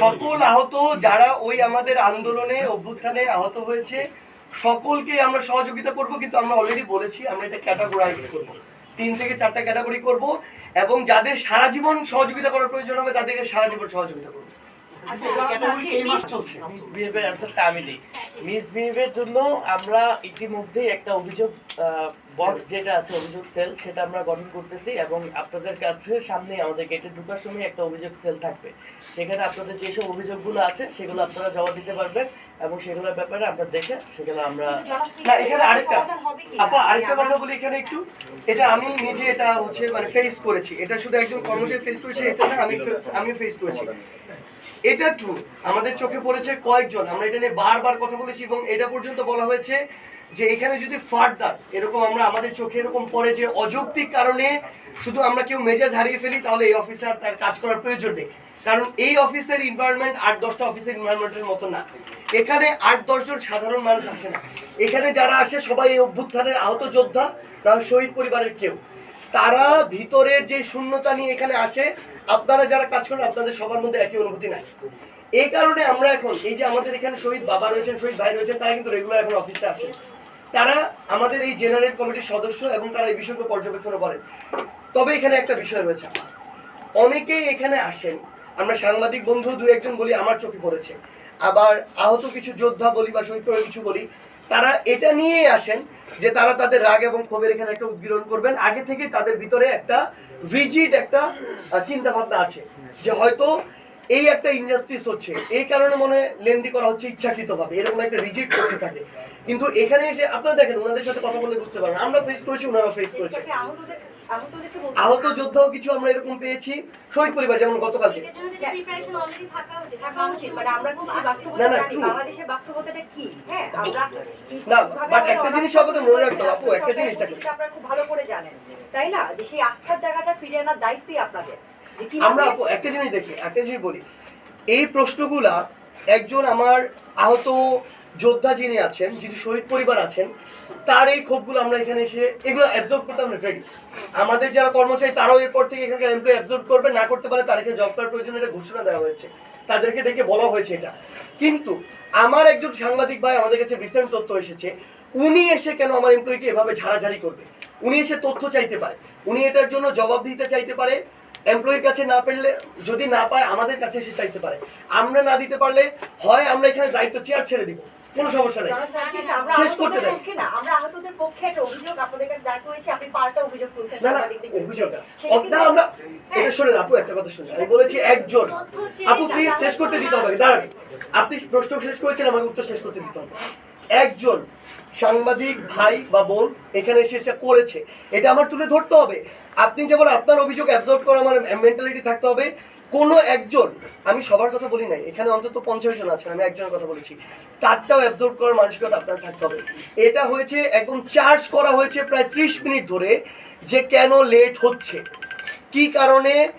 সকল আহত যারা ওই আমাদের আন্দোলনে অভ্যুত্থানে আহত হয়েছে, সকলকে আমরা সহযোগিতা করব, কিন্তু আমরা অলরেডি বলেছি, আমরা এটা ক্যাটাগোরাইজ করব। তিন থেকে চারটা ক্যাটাগরি করব, এবং যাদের সারা জীবন সহযোগিতা করার প্রয়োজন হবে, তাদেরকে সারা জীবন সহযোগিতা করব। আমি দিই মিসবিহেভের জন্য আমরা ইতিমধ্যেই একটা অভিযোগ বক্স যেটা আছে অভিযোগ সেল সেটা আমরা গঠন করতেছি এবং আপনাদের কাছে সামনে আমাদের গেটে ঢোকার সময় একটা অভিযোগ সেল থাকবে। সেখানে আপনাদের যেসব অভিযোগগুলো আছে সেগুলো আপনারা জমা দিতে পারবেন এবং সেগুলোর ব্যাপারে আমরা দেখে সেগুলো আমরা এখানে আরেকটা। আপা আরেকটা কথা বলি এখানে একটু। এটা আমি নিজে এটা হচ্ছে মানে ফেস করেছি। এটা শুধু একজন কর্মচারী ফেস করেছে এটা না আমি আমি ফেস করেছি। এটা ট্রু আমাদের চোখে পড়েছে কয়েকজন, আমরা এটা নিয়ে বারবার কথা বলেছি এবং এটা পর্যন্ত বলা হয়েছে যে এখানে যদি ফার্দার, এরকম আমরা আমাদের চোখে এরকম পড়ে যে অযৌক্তিক কারণে শুধু আমরা কেউ মেজাজ হারিয়ে ফেলি, তাহলে এই অফিসার তার কাজ করার প্রয়োজন নেই। কারণ এই অফিসের ইনভায়রনমেন্ট আট দশটা অফিসের ইনভায়রনমেন্টের মতো না। এখানে আট দশজন সাধারণ মানুষ আসে না। এখানে যারা আসে সবাই এই অভ্যুত্থানের আহত যোদ্ধা হয় শহীদ পরিবারের কেউ। তারা ভিতরের যে শূন্যতা নিয়ে এখানে আসে, আপনারা যারা কাজ করেন, আপনাদের সবার মধ্যে একই অনুভূতি নাই। এই কারণে আমরা এখন, এই যে আমাদের এখানে শহীদ বাবা রয়েছেন, শহীদ ভাই রয়েছেন, তারা কিন্তু রেগুলার এখন অফিসে আসে তারা আমাদের এই জেনারেল কমিটির সদস্য এবং তারা এই বিষয়গুলো পর্যবেক্ষণ করেন। তবে এখানে একটা বিষয় রয়েছে অনেকেই এখানে আসেন। আমরা সাংবাদিক বন্ধু দু একজন বলি, আমার চোখে পড়েছে। আবার আহত কিছু যোদ্ধা বলি বা শহীদ কিছু বলি তারা এটা নিয়েই আসেন যে তারা তাদের রাগ এবং ক্ষোভের এখানে একটা উদ্গীরণ করবেন। আগে থেকে তাদের ভিতরে একটা রিজিড একটা চিন্তা ভাবনা আছে। যে হয়তো এই একটা ইনজাস্টিস হচ্ছে। এই কারণে মনে লেন্দি করা হচ্ছে ইচ্ছাকৃতভাবে। এরকম একটা রিজিড করতে থাকে। কিন্তু এখানে এসে আপনারা দেখেন ওনাদের সাথে কথা বলে বুঝতে পারেন আমরা ফেস করেছি ওনারা ফেস করেছে। আহত যোদ্ধাও কিছু আমরা এরকম পেয়েছি। শহীদ পরিবার যেমন গতকালকে। মানে না, না, হ্যাঁ না, একটা জিনিস অনার্স মনে রাখতে হবে, আপু, একটা জিনিস আপনারা খুব ভালো করে জানেন তাই না? যে সেই আস্থার জায়গাটা ফিরিয়ে আনার দায়িত্বই আপনাদের। আমরা একটা জিনিস দেখি একটা জিনিস বলি। এই প্রশ্নগুলা একজন আমার আহত যোদ্ধা যিনি আছেন যিনি শহীদ পরিবার আছেন তার এই ক্ষোভগুলো আমরা এখানে এসে এগুলো অ্যাবজর্ব করতে আমরা রেডি আমাদের যারা কর্মচারী তারাও এরপর থেকে এখানকার এমপ্লয় অ্যাবজর্ব করবে না করতে পারে তাদেরকে জব করার প্রয়োজন এটা ঘোষণা দেওয়া হয়েছে। তাদেরকে ডেকে বলা হয়েছে এটা। কিন্তু আমার একজন সাংবাদিক ভাই আমাদের কাছে রিসেন্ট তথ্য এসেছে উনি এসে কেন আমার এমপ্লয়িকে এভাবে ঝাড়াঝাড়ি করবে? উনি এসে তথ্য চাইতে পারে। উনি এটার জন্য জবাব দিতে চাইতে পারে এমপ্লয়ির কাছে না পেলে যদি না পায় আমাদের কাছে এসে চাইতে পারে। আমরা না দিতে পারলে হয় আমরা এখানে দায়িত্ব চেয়ার ছেড়ে দিব। কোনো সমস্যা নেই। শেষ করতে আহতদের দেন। পক্ষে না আমরা আহতদের পক্ষে একটা অভিযোগ আপনাদের কাছে দাঁড় করেছি আপনি পাল্টা অভিযোগ তুলছেন না না অভিযোগ না। সেটা না কিন্তু- আমরা হ্যাঁ। এটা শুনেন আপু একটা কথা শুনেন। আমি বলেছি একজন। আপু প্লিজ শেষ করতে দিতে হবে। দাঁড়ান। আপনি প্রশ্ন শেষ করেছেন আমাকে উত্তর শেষ করতে দিতে হবে। একজন সাংবাদিক, ভাই বা বোন এখানে এসে এসে করেছে। এটা আমার তুলে ধরতে হবে। আপনি যেমন আপনার অভিযোগ অ্যাবজর্ব করা আমার মেন্টালিটি থাকতে হবে, কোনো একজন, আমি সবার কথা বলি নাই, এখানে অন্তত পঞ্চাশ জন আছেন, আমি একজনের কথা বলেছি, তারটাও অ্যাবজর্ব করার মানসিকতা আপনার থাকতে হবে। এটা হয়েছে, একদম চার্জ করা হয়েছে প্রায় ত্রিশ মিনিট ধরে যে কেন লেট হচ্ছে। কি কারণে?